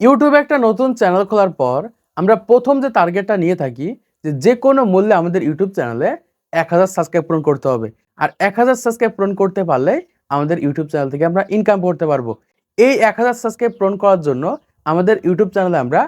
ইউটিউবে একটা নতুন চ্যানেল খোলার পর আমরা প্রথম যে টার্গেটটা নিয়ে থাকি, যে যে কোনো মূল্যে আমাদের ইউটিউব চ্যানেলে এক হাজার সাবস্ক্রাইব পূরণ করতে হবে। আর এক হাজার সাবস্ক্রাইব পূরণ করতে পারলে আমাদের ইউটিউব চ্যানেল থেকে আমরা ইনকাম করতে পারব। এই এক হাজার সাবস্ক্রাইব পূরণ করার জন্য আমাদের ইউটিউব চ্যানেলে আমরা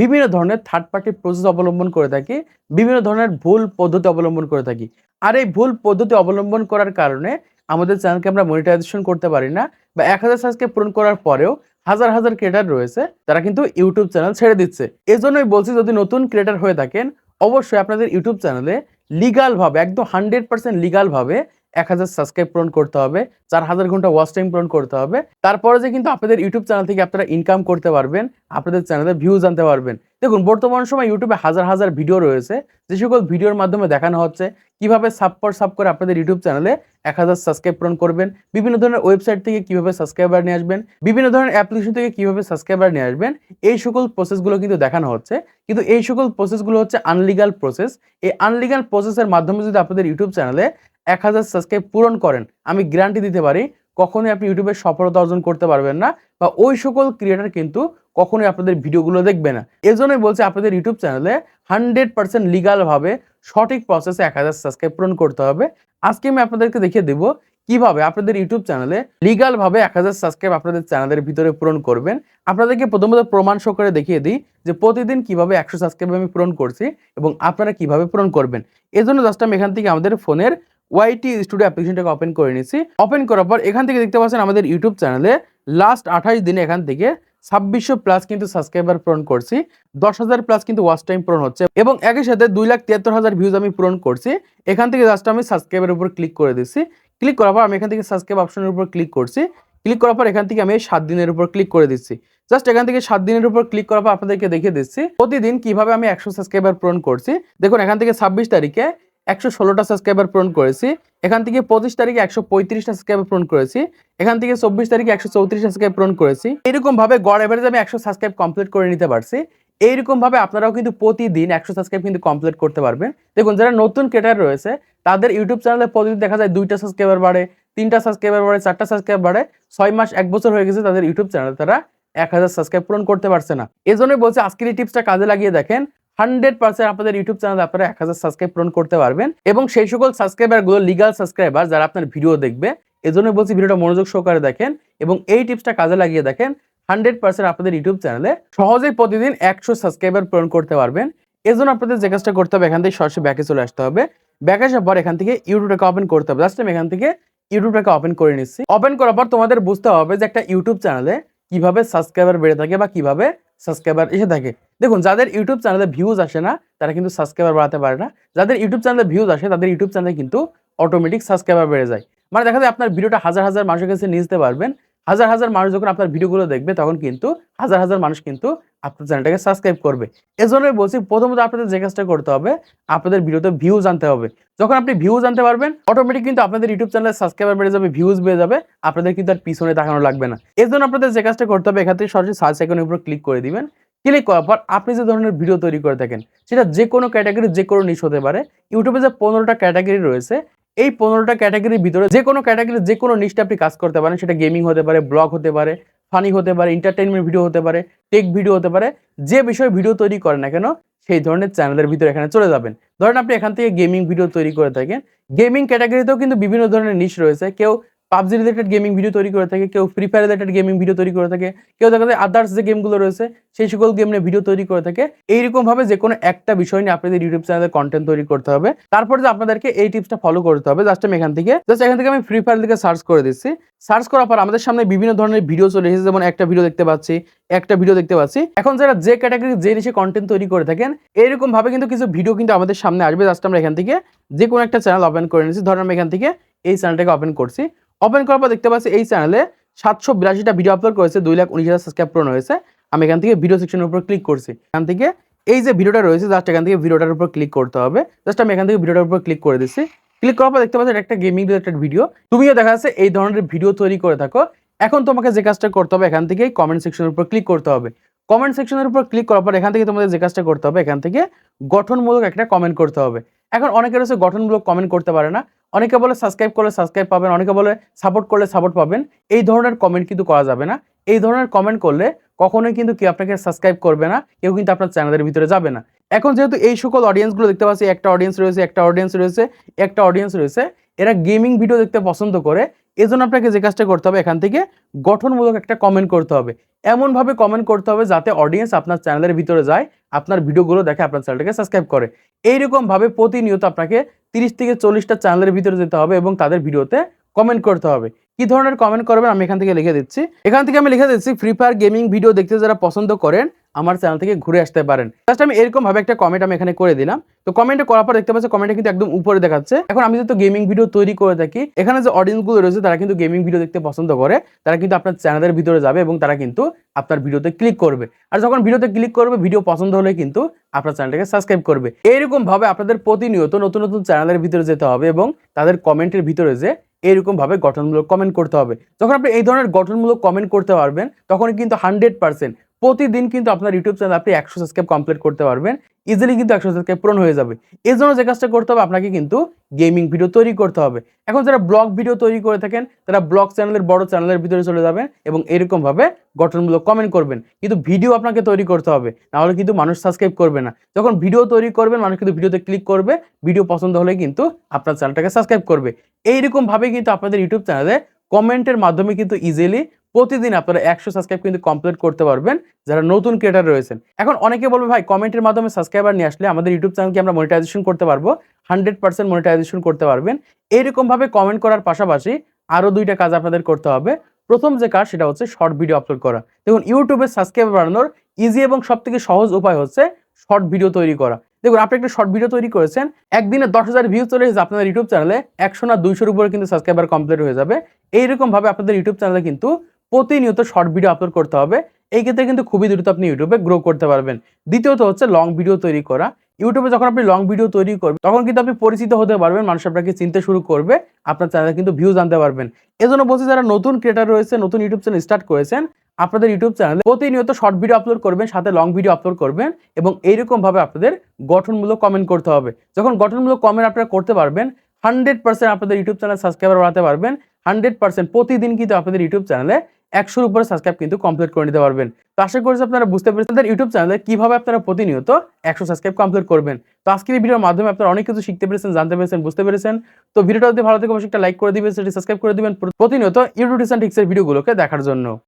বিভিন্ন ধরনের থার্ড পার্টি প্রসেস অবলম্বন করে থাকি, বিভিন্ন ধরনের ভুল পদ্ধতি অবলম্বন করে থাকি। আর এই ভুল পদ্ধতি অবলম্বন করার কারণে আমাদের চ্যানেলকে আমরা মনিটাইজেশন করতে পারি না বা এক হাজার সাবস্ক্রাইব পূরণ করার পরেও হাজার হাজার ক্রিয়েটার রয়েছে, তারা কিন্তু ইউটিউব চ্যানেল ছেড়ে দিচ্ছে। এজন্যই বলছি, যদি নতুন ক্রিয়েটার হয়ে থাকেন, অবশ্যই আপনাদের ইউটিউব চ্যানেলে লিগালভাবে একদম হান্ড্রেড পার্সেন্ট লিগালভাবে এক হাজার সাবস্ক্রাইব পূরণ করতে হবে, চার হাজার ঘণ্টা ওয়াচ টাইম পূরণ করতে হবে। তারপরে যে কিন্তু আপনাদের ইউটিউব চ্যানেল থেকে আপনারা ইনকাম করতে পারবেন, আপনাদের চ্যানেলে ভিউ জানতে পারবেন। দেখুন, বর্তমান সময় ইউটিউবে হাজার হাজার ভিডিও রয়েছে। যে সকল ভিডিওর মাধ্যমে দেখানো হচ্ছে, কীভাবে সাব পর সাব করে আপনাদের ইউটিউব চ্যানেলে এক হাজার সাবস্ক্রাইব পূরণ করবেন, বিভিন্ন ধরনের ওয়েবসাইট থেকে কীভাবে সাবস্ক্রাইবার নিয়ে আসবেন, বিভিন্ন ধরনের অ্যাপ্লিকেশন থেকে কীভাবে সাবস্ক্রাইবার নিয়ে আসবেন, এই সকল প্রসেসগুলো কিন্তু দেখানো হচ্ছে। কিন্তু এই সকল প্রসেসগুলো হচ্ছে আনলিগাল প্রসেস এই আনলিগাল প্রসেসের মাধ্যমে যদি আপনাদের ইউটিউব চ্যানেলে এক হাজার সাবস্ক্রাইব পূরণ করেন, আমি গ্যারান্টি দিতে পারি, কখনোই আপনি ইউটিউবে সফলতা অর্জন করতে পারবেন না বা ওই সকল ক্রিয়েটার কিন্তু কখনোই আপনাদের ভিডিওগুলো দেখবে না। এজন্যই বলছে আপনাদের ইউটিউব চ্যানেলে হান্ড্রেড পার্সেন্ট লিগালভাবে সঠিক প্রসেসে এক হাজার সাবস্ক্রাইব পূরণ করতে হবে। আজকে আমি আপনাদেরকে দেখিয়ে দেবো কীভাবে আপনাদের ইউটিউব চ্যানেলে লিগালভাবে এক হাজার সাবস্ক্রাইব আপনাদের চ্যানেলের ভিতরে পূরণ করবেন। আপনাদেরকে প্রথমত প্রমাণ সহকারে দেখিয়ে দিই যে প্রতিদিন কীভাবে একশো সাবস্ক্রাইব আমি পূরণ করছি এবং আপনারা কীভাবে পূরণ করবেন। এজন্য জাস্ট আমি এখান থেকে আমাদের ফোনের ওয়াইটি স্টুডিও অ্যাপ্লিকেশনটাকে ওপেন করে নিচ্ছি ওপেন করার পর এখান থেকে দেখতে পাচ্ছেন আমাদের ইউটিউব চ্যানেলে লাস্ট আঠাশ দিনে এখান থেকে ছাব্বিশশো প্লাস কিন্তু সাবস্ক্রাইবার পূরণ করছি দশ হাজার প্লাস কিন্তু ওয়াচ টাইম পূরণ হচ্ছে এবং একই সাথে দুই লাখ তিয়াত্তর হাজার ভিউজ আমি পূরণ করছি। এখান থেকে জাস্ট আমি সাবস্ক্রাইবের উপর ক্লিক করে দিচ্ছি। ক্লিক করার পর আমি এখান থেকে সাবস্ক্রাইব অপশনের উপর ক্লিক করছি। ক্লিক করার পর এখান থেকে আমি সাত দিনের উপর ক্লিক করে দিচ্ছি। জাস্ট এখান থেকে সাত দিনের উপর ক্লিক করার পর আপনাদেরকে দেখিয়ে দিচ্ছি, প্রতিদিন কীভাবে আমি একশো সাবস্ক্রাইবার পূরণ করছি। দেখুন, এখান থেকে ছাব্বিশ তারিখে একশো ষোলোটা সাবস্ক্রাইবার পূরণ করেছি। এখান থেকে পঁচিশ তারিখে একশো পঁয়ত্রিশটা সাবস্ক্রাইবার পূরণ করেছি। এখান থেকে চব্বিশ তারিখে একশো চৌত্রিশ সাবস্ক্রাইব পূরণ করেছি। এরকম ভাবে গড় এভারেজ আমি একশো সাবস্ক্রাইব কমপ্লিট করে নিতে পারছি। এইরকম ভাবে আপনারাও কিন্তু প্রতিদিন একশো সাবস্ক্রাইব কিন্তু কমপ্লিট করতে পারবেন। দেখুন, যারা নতুন ক্রিয়েটার রয়েছে, তাদের ইউটিউব চ্যানেলে প্রতিদিন দেখা যায় দুইটা সাবস্ক্রাইবার বাড়ে, তিনটা সাবস্ক্রাইবার বাড়ে, চারটা সাবস্ক্রাইব বাড়ে। ছয় মাস, এক বছর হয়ে গেছে তাদের ইউটিউব চ্যানেল তারা এক হাজার সাবস্ক্রাইব পূরণ করতে পারছে না। এই জন্যই বলছে, আজকের এই টিপসটা কাজে লাগিয়ে দেখেন। হান্ড্রেড পার্সেন্ট আপনাদের ইউটিউব চ্যানেল আপনারা এক হাজার সাবস্ক্রাইব পূরণ করতে পারবেন এবং সেই সকল সাবস্ক্রাইবারগুলো লিগাল সাবস্ক্রাইবার যারা আপনার ভিডিও দেখবে এজন্য বলছি ভিডিওটা মনোযোগ সহকারে দেখেন এবং এই টিপসটা কাজে লাগিয়ে দেখেন, হান্ড্রেড পার্সেন্ট আপনাদের ইউটিউব চ্যানেলে সহজেই প্রতিদিন একশো সাবস্ক্রাইবার পূরণ করতে পারবেন। এজন্য আপনাদের যে কাজটা করতে হবে, এখান থেকে সরাসরি ব্যাকে চলে আসতে হবে। ব্যাক আসার পর এখান থেকে ইউটিউবটাকে ওপেন করতে হবে। লাস্ট টাইম এখান থেকে ইউটিউবটাকে ওপেন করে নিচ্ছি। ওপেন করার পর তোমাদের বুঝতে হবে যে একটা ইউটিউব চ্যানেলে কীভাবে সাবস্ক্রাইবার বেড়ে থাকে বা কীভাবে সাবস্ক্রাইবার এসে থাকে। দেখুন, যাদের ইউটিউব চ্যানেলে ভিউজ আসে না, তারা কিন্তু সাবস্ক্রাইবার বাড়াতে পারে না। যাদের ইউটিউব চ্যানেলে ভিউজ আসে, তাদের ইউটিউব চ্যানেলে কিন্তু অটোমেটিক সাবস্ক্রাইবার বেড়ে যায়। মানে দেখা যায় আপনার ভিডিওটা হাজার হাজার মানুষের কাছে নিয়ে যেতে পারবেন। হাজার হাজার মানুষ যখন আপনার ভিডিওগুলো দেখবে, তখন কিন্তু হাজার হাজার মানুষ কিন্তু আপনার চ্যানেলটাকে সাবস্ক্রাইব করবে। এজন্যই বলছি, প্রথমত আপনাদের যে কাজটা করতে হবে, আপনাদের ভিডিওতে ভিউজ আনতে হবে। যখন আপনি ভিউজ আনতে পারবেন অটোমেটিক কিন্তু আপনাদের ইউটিউব চ্যানেলের সাবস্ক্রাইবার বেড়ে যাবে ভিউজ বেড়ে যাবে, আপনাদের কিন্তু আর পিছনে তাকানো লাগবে না। এর জন্য আপনাদের যে কাজটা করতে হবে থেকে সরাসরি সার্চ আইকনের উপর ক্লিক করে দিবেন। ক্লিক করার পর আপনি যে ধরনের ভিডিও তৈরি করে থাকেন, সেটা যে কোনো ক্যাটাগরি যে কোনো নিশ হতে পারে। ইউটিউবে যে পনেরোটা ক্যাটাগরি রয়েছে, এই পনেরোটা ক্যাটাগরির ভিতরে যে কোনো ক্যাটাগরি যে কোনো নিশটা আপনি কাজ করতে পারেন। সেটা গেমিং হতে পারে ব্লগ হতে পারে ফানি হতে পারে এন্টারটেনমেন্ট ভিডিও হতে পারে টেক ভিডিও হতে পারে, যে বিষয়ে ভিডিও তৈরি করেন না কেন, সেই ধরনের চ্যানেলের ভিতরে এখানে চলে যাবেন। ধরেন আপনি এখান থেকে গেমিং ভিডিও তৈরি করে থাকেন। গেমিং ক্যাটাগরিতেও কিন্তু বিভিন্ন ধরনের নিশ রয়েছে। কেউ পাবজি রিলেটেড গেমিং ভিডিও তৈরি করে থাকে, কেউ Free Fire related gaming video তৈরি করে থাকে, কেউ দেখা যায় আদার্স যে গেমগুলো রয়েছে, সেই সকল গেম নিয়ে ভিডিও তৈরি করে থাকে। এইরকম ভাবে যে কোনো একটা বিষয় নিয়ে আপনাদের ইউটিউব চ্যানেলে কন্টেন্ট তৈরি করতে হবে। তারপরে যে আপনাদেরকে এই টিপসটা ফলো করতে হবে জাস্ট আমি এখান থেকে জাস্ট এখান থেকে আমি ফ্রি ফায়ার দিকে সার্চ করে দিচ্ছি। সার্চ করার পর আমাদের সামনে বিভিন্ন ধরনের ভিডিও চলে এসেছে, যেমন একটা ভিডিও দেখতে পাচ্ছি, একটা ভিডিও দেখতে পাচ্ছি। এখন যারা যে ক্যাটাগরি যে নিচে কন্টেন্ট তৈরি করে থাকেন এরকম ভাবে কিন্তু কিছু ভিডিও কিন্তু আমাদের সামনে আসবে। জাস্ট আমরা এখান থেকে যে কোনো একটা চ্যানেল ওপেন করে নিচ্ছি ধরেন আমি এখান থেকে এই চ্যানেলটাকে ওপেন করছি। ওপেন করার পর দেখতে পাচ্ছি এই চ্যানেলে সাতশো বিরাশিটা ভিডিও আপলোড করেছে, দুই লাখ উনিশ হাজার সাবস্ক্রাইব পূরণ হয়েছে। আমি এখান থেকে ভিডিও সেকশনের উপর ক্লিক করছি। এখান থেকে এই যে ভিডিওটা রয়েছে জাস্ট এখান থেকে ভিডিওটার উপর ক্লিক করতে হবে। জাস্ট আমি এখান থেকে ভিডিওটার উপর ক্লিক করে দিচ্ছি। ক্লিক করার পর দেখতে পাচ্ছি একটা গেমিং রিলেটেড ভিডিও তুমিও দেখা যাচ্ছে এই ধরনের ভিডিও তৈরি করে থাকো। এখন তোমাকে যে কাজটা করতে হবে, এখান থেকে কমেন্ট সেকশনের উপর ক্লিক করতে হবে। কমেন্ট সেকশনের উপর ক্লিক করার পর এখান থেকে তোমাদের যে কাজটা করতে হবে, এখান থেকে গঠনমূলক একটা কমেন্ট করতে হবে। এখন অনেকের হচ্ছে গঠনমূলক কমেন্ট করতে পারে না। অনেকে বলে সাবস্ক্রাইব করলে সাবস্ক্রাইব পাবেন, অনেকে বলে সাপোর্ট করলে সাপোর্ট পাবেন। এই ধরনের কমেন্ট কিন্তু করা যাবে না। এই ধরনের কমেন্ট করলে কখনোই কিন্তু কেউ আপনাকে সাবস্ক্রাইব করবে না, কেউ কিন্তু আপনার চ্যানেলের ভিতরে যাবে না। এখন যেহেতু এই সকল অডিয়েন্সগুলো দেখতে পাচ্ছি, একটা অডিয়েন্স রয়েছে, একটা অডিয়েন্স রয়েছে, একটা অডিয়েন্স রয়েছে, এরা গেমিং ভিডিও দেখতে পছন্দ করে। এজন্য আপনাকে যে কাজটা করতে হবে, এখান থেকে গঠনমূলক একটা কমেন্ট করতে হবে। এমনভাবে কমেন্ট করতে হবে যাতে অডিয়েন্স আপনার চ্যানেলের ভিতরে যায়, আপনার ভিডিওগুলো দেখে আপনার চ্যানেলটাকে সাবস্ক্রাইব করে। এইরকমভাবে প্রতিনিয়ত আপনাকে তিরিশ থেকে চল্লিশটা চ্যানেলের ভিতরে যেতে হবে এবং তাদের ভিডিওতে কমেন্ট করতে হবে। কি ধরনের কমেন্ট করবেন আমি এখান থেকে লিখে দিচ্ছি। এখান থেকে আমি লিখে দিচ্ছি ফ্রি ফায়ার গেমিং ভিডিও দেখতে যারা পছন্দ করেন আমার চ্যানেল থেকে ঘুরে আসতে পারেন। জাস্ট আমি এরকম ভাবে একটা কমেন্ট আমি এখানে করে দিলাম। তো কমেন্টে করার পর দেখতে পাচ্ছি কমেন্টে কিন্তু একদম উপরে দেখাচ্ছে। এখন আমি যেহেতু গেমিং ভিডিও তৈরি করে থাকি, এখানে যে অডিয়েন্সগুলো রয়েছে, তারা কিন্তু গেমিং ভিডিও দেখতে পছন্দ করে। তারা কিন্তু আপনার চ্যানেলের ভিতরে যাবে এবং তারা কিন্তু আপনার ভিডিওতে ক্লিক করবে। আর যখন ভিডিওতে ক্লিক করবে ভিডিও পছন্দ হলে কিন্তু আপনার চ্যানেলটাকে সাবস্ক্রাইব করবে। এইরকম ভাবে আপনাদের প্রতিনিয়ত নতুন নতুন চ্যানেলের ভিতরে যেতে হবে এবং তাদের কমেন্টের ভিতরে যে এইরকম ভাবে গঠনমূলক কমেন্ট করতে হবে। যখন আপনি এই ধরনের গঠনমূলক কমেন্ট করতে পারবেন তখন কিন্তু হান্ড্রেড পার্সেন্ট প্রতিদিন কিন্তু আপনার ইউটিউব চ্যানেল আপনি একশো সাবস্ক্রাইব কমপ্লিট করতে পারবেন। ইজিলি কিন্তু একশো সাবস্ক্রাইব পূরণ হয়ে যাবে। এই জন্য যে কাজটা করতে হবে, আপনাকে কিন্তু গেমিং ভিডিও তৈরি করতে হবে। এখন যারা ব্লগ ভিডিও তৈরি করে থাকেন, তারা ব্লগ চ্যানেলের বড় চ্যানেলের ভিতরে চলে যাবেন এবং এরকমভাবে গঠনমূলক কমেন্ট করবেন। কিন্তু ভিডিও আপনাকে তৈরি করতে হবে, নাহলে কিন্তু মানুষ সাবস্ক্রাইব করবে না। যখন ভিডিও তৈরি করবেন, মানুষ কিন্তু ভিডিওতে ক্লিক করবে ভিডিও পছন্দ হলে কিন্তু আপনার চ্যানেলটাকে সাবস্ক্রাইব করবে। এইরকম ভাবে কিন্তু আপনাদের ইউটিউব চ্যানেলে কমেন্টের মাধ্যমে কিন্তু ইজিলি প্রতিদিন আপনারা একশো সাবস্ক্রাইব কিন্তু কমপ্লিট করতে পারবেন, যারা নতুন ক্রিয়েটার রয়েছেন। এখন অনেকে বলবে, ভাই কমেন্টের মাধ্যমে সাবস্ক্রাইবার নিয়ে আসলে আমাদের ইউটিউব চ্যানেলকে আমরা মনিটাইজেশন করতে পারব? হান্ড্রেড পার্সেন্ট মনিটাইজেশন করতে পারবেন। এইরকমভাবে কমেন্ট করার পাশাপাশি আরও দুইটা কাজ আপনাদের করতে হবে। প্রথম যে কাজ, সেটা হচ্ছে শর্ট ভিডিও আপলোড করা। দেখুন ইউটিউবে সাবস্ক্রাইবার বাড়ানোর ইজি এবং সব থেকে সহজ উপায় হচ্ছে শর্ট ভিডিও তৈরি করা। দেখুন, আপনি একটা শর্ট ভিডিও তৈরি করেছেন, একদিনে দশ হাজার ভিউ চলে এসেছে আপনাদের ইউটিউব চ্যানেলে একশো না দুইশোর উপরে কিন্তু সাবস্ক্রাইবার কমপ্লিট হয়ে যাবে। এইরকম ভাবে আপনাদের ইউটিউব চ্যানেলে কিন্তু প্রতিনিয়ত শর্ট ভিডিও আপলোড করতে হবে। এই ক্ষেত্রে কিন্তু খুবই দ্রুত আপনি ইউটিউবে গ্রো করতে পারবেন। দ্বিতীয়ত হচ্ছে লং ভিডিও তৈরি করা। ইউটিউবে যখন আপনি লং ভিডিও তৈরি করবেন, তখন কিন্তু আপনি পরিচিত হতে পারবেন, মানুষ আপনাকে চিনতে শুরু করবে, আপনার চ্যানেলে কিন্তু ভিউ জানতে পারবেন। এজন্য বলছি, যারা নতুন ক্রিয়েটার রয়েছে, নতুন ইউটিউব চ্যানেল স্টার্ট করেছেন, আপনাদের ইউটিউব চ্যানেলে প্রতিনিয়ত শর্ট ভিডিও আপলোড করবেন, সাথে লং ভিডিও আপলোড করবেন এবং এইরকম ভাবে আপনাদের গঠনমূলক কমেন্ট করতে হবে। যখন গঠনমূলক কমেন্ট আপনারা করতে পারবেন হান্ড্রেড পার্সেন্ট আপনাদের ইউটিউব চ্যানেল সাবস্ক্রাইবার বাড়াতে পারবেন হান্ড্রেড পার্সেন্ট প্রতিদিন কিন্তু আপনাদের ইউটিউব চ্যানেলে একশোর উপরে সাবস্ক্রাইব কিন্তু কমপ্লিট করে নিতে পারবেন। তো আশা করছি আপনারা বুঝতে পেরেছেন তাদের ইউটিউব চ্যানেলে কীভাবে আপনারা প্রতিনিয়ত একশো সাবস্ক্রাইব কমপ্লিট করবেন। তো আজকের এই ভিডিওর মাধ্যমে আপনারা অনেক কিছু শিখতে পেরেছেন, জানতে পেরেছেন, বুঝতে পেরেছেন। তো ভিডিওটা যদি ভালো থেকে, অবশ্যই একটা লাইক করে দিবেন, সেটি সাবস্ক্রাইব করে দিবেন। প্রতিনিয়ত ইউটিউব টিক্সের ভিডিওগুলোকে দেখার জন্য।